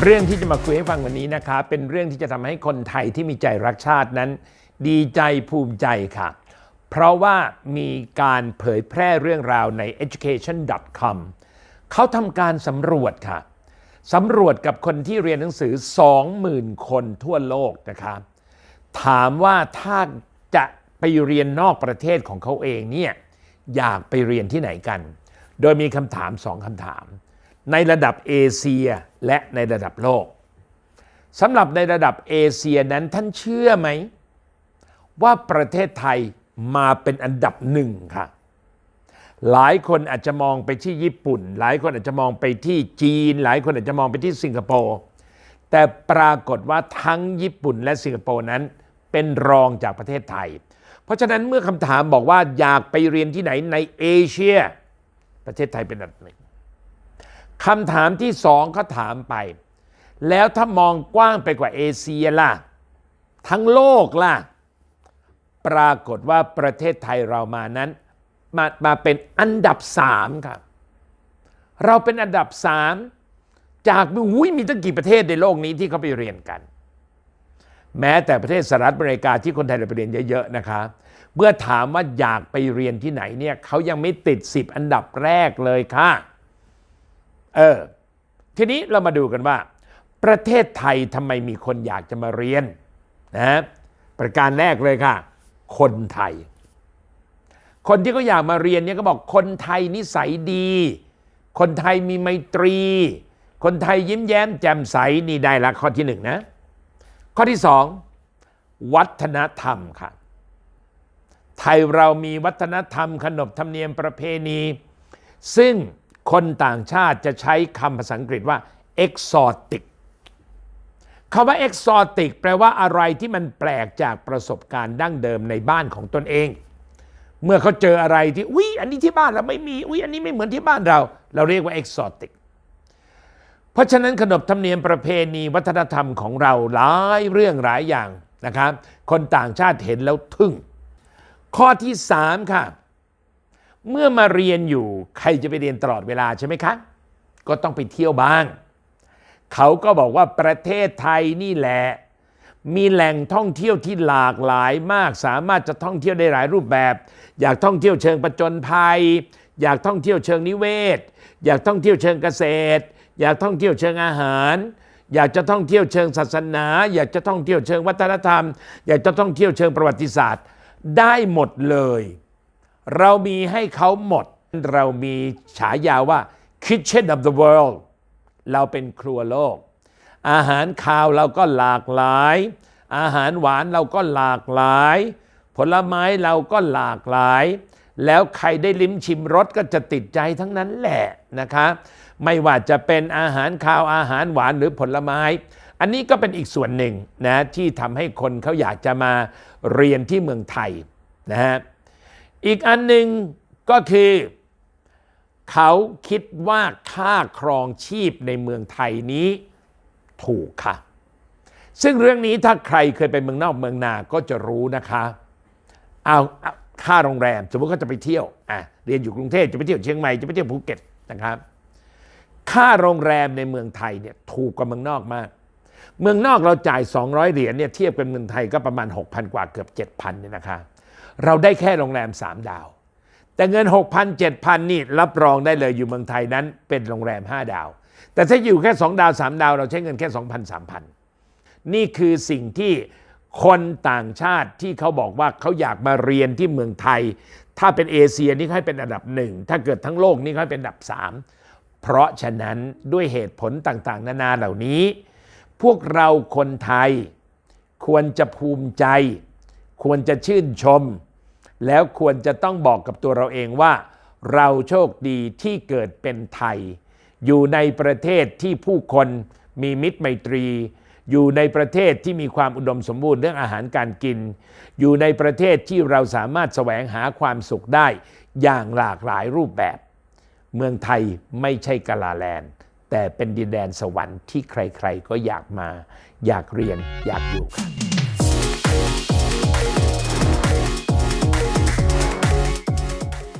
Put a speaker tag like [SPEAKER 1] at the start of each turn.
[SPEAKER 1] เรื่องที่จะมาคุยให้ฟังวันนี้นะคะเป็นเรื่องที่จะทำให้คนไทยที่มีใจรักชาตินั้น ดีใจภูมิใจค่ะ เพราะว่ามีการเผยแพร่เรื่องราวใน education.com เขาทำการสำรวจค่ะสำรวจกับคนที่เรียนหนังสือ 20,000 คนทั่วโลกนะคะถามว่าถ้าจะไปเรียนนอกประเทศของเขาเองเนี่ยอยากไปเรียนที่ไหนกัน โดยมีคำถามสองคำถาม ในระดับเอเชียและในระดับโลกสำหรับในระดับเอเชียนั้นท่านเชื่อไหม ว่าประเทศไทยมาเป็นอันดับหนึ่งค่ะ หลายคนอาจจะมองไปที่ญี่ปุ่น หลายคนอาจจะมองไปที่จีน หลายคนอาจจะมองไปที่สิงคโปร์แต่ปรากฏว่าทั้งญี่ปุ่นและสิงคโปร์นั้นเป็นรองจากประเทศไทย เพราะฉะนั้นเมื่อคำถามบอกว่าอยากไปเรียนที่ไหนในเอเชีย ประเทศไทยเป็นอันดับหนึ่ง คำถามที่สองเขาถามไป แล้วถ้ามองกว้างไปกว่าเอเชียล่ะ ทั้งโลกล่ะ ปรากฏว่าประเทศไทยเรามานั้น มามาเป็นอันดับสามครับเราเป็นอันดับสามจากอุ้ยมีตั้งกี่ประเทศในโลกนี้ที่เขาไปเรียนกัน แม้แต่ประเทศสหรัฐอเมริกาที่คนไทยเราไปเรียนเยอะๆนะคะเมื่อถามว่าอยากไปเรียนที่ไหนเนี่ยเขายังไม่ติด 10 อันดับแรกเลยค่ะ เออ ทีนี้เรามาดูกันว่า ประเทศไทยทำไมมีคนอยากจะมาเรียนนะประการแรกเลยค่ะ คนไทย คนที่เขาอยากมาเรียนเนี่ยก็บอกคนไทยนิสัยดี คนไทยมีไมตรี คนไทยยิ้มแย้มแจ่มใสนี่ได้ละข้อที่หนึ่งนะ ข้อที่สองวัฒนธรรมค่ะ ไทยเรามีวัฒนธรรมขนบธรรมเนียมประเพณี ซึ่ง คนต่างชาติจะใช้คำภาษาอังกฤษว่า exotic คำว่า exotic แปลว่าอะไรที่มันแปลกจากประสบการณ์ดั้งเดิมในบ้านของตนเอง เมื่อเขาเจออะไรที่อุ้ยอันนี้ที่บ้านเราไม่มีอุ้ยอันนี้ไม่เหมือนที่บ้านเรา เราเรียกว่า exotic เพราะฉะนั้นขนบธรรมเนียมประเพณีวัฒนธรรมของเราหลายเรื่องหลายอย่างนะครับ คนต่างชาติเห็นแล้วทึ่ง ข้อที่สามค่ะ เมื่อมาเรียนอยู่ใครจะไปเรียนตลอดเวลาใช่ไหมคะ ก็ต้องไปเที่ยวบ้าง เขาก็บอกว่าประเทศไทยนี่แหละ มีแหล่งท่องเที่ยวที่หลากหลายมาก สามารถจะท่องเที่ยวได้หลายรูปแบบ อยากท่องเที่ยวเชิงประจนภัย อยากท่องเที่ยวเชิงนิเวศ อยากท่องเที่ยวเชิงเกษตร อยากท่องเที่ยวเชิงอาหาร อยากจะท่องเที่ยวเชิงศาสนา อยากจะท่องเที่ยวเชิงวัฒนธรรม อยากจะท่องเที่ยวเชิงประวัติศาสตร์ ได้หมดเลย เรามีให้เขาหมด เรามีฉายาว่า Kitchen of the World เราเป็นครัวโลก อาหารคาวเราก็หลากหลาย อาหารหวานเราก็หลากหลาย ผลไม้เราก็หลากหลาย แล้วใครได้ลิ้มชิมรสก็จะติดใจทั้งนั้นแหละนะคะ ไม่ว่าจะเป็นอาหารคาวอาหารหวานหรือผลไม้ อันนี้ก็เป็นอีกส่วนหนึ่งนะที่ทำให้คนเขาอยากจะมาเรียนที่เมืองไทยนะฮะ อีกอันหนึ่งก็คือ เขาคิดว่าค่าครองชีพในเมืองไทยนี้ถูกค่ะ ซึ่งเรื่องนี้ถ้าใครเคยไปเมืองนอกเมืองนาก็จะรู้นะคะเอาค่าโรงแรม สมมติเขาจะไปเที่ยวอะเรียนอยู่กรุงเทพจะไปเที่ยวเชียงใหม่จะไปเที่ยวภูเก็ตนะครับ ค่าโรงแรมในเมืองไทยเนี่ยถูกกว่าเมืองนอกมาก เมืองนอกเราจ่าย 200 เหรียญเนี่ยเทียบกับเมืองไทยก็ประมาณ 6,000 กว่าเกือบ 7,000เนี่ยนะคะ เราได้แค่โรงแรม 3 ดาว แต่เงิน 6,000 7,000 นี่รับรองได้เลยอยู่เมืองไทยนั้นเป็นโรงแรม 5 ดาว แต่ถ้าอยู่แค่ 2 ดาว 3 ดาว เราใช้เงินแค่ 2,000 3,000 นี่คือสิ่งที่คนต่างชาติที่เขาบอกว่าเขาอยากมาเรียนที่เมืองไทย ถ้าเป็นเอเชียนี่เขาให้เป็นอันดับหนึ่งถ้าเกิดทั้งโลกนี่เขาให้เป็นอันดับสามเพราะฉะนั้นด้วยเหตุผลต่างๆ นานาเหล่านี้ พวกเราคนไทยควรจะภูมิใจ ควรจะชื่นชม แล้วควรจะต้องบอกกับตัวเราเองว่า เราโชคดีที่เกิดเป็นไทย อยู่ในประเทศที่ผู้คนมีมิตรไมตรี อยู่ในประเทศที่มีความอุดมสมบูรณ์เรื่องอาหารการกิน อยู่ในประเทศที่เราสามารถแสวงหาความสุขได้อย่างหลากหลายรูปแบบ เมืองไทยไม่ใช่กาลาแลนด์ แต่เป็นดินแดนสวรรค์ที่ใครๆก็อยากมา อยากเรียนอยากอยู่ครับ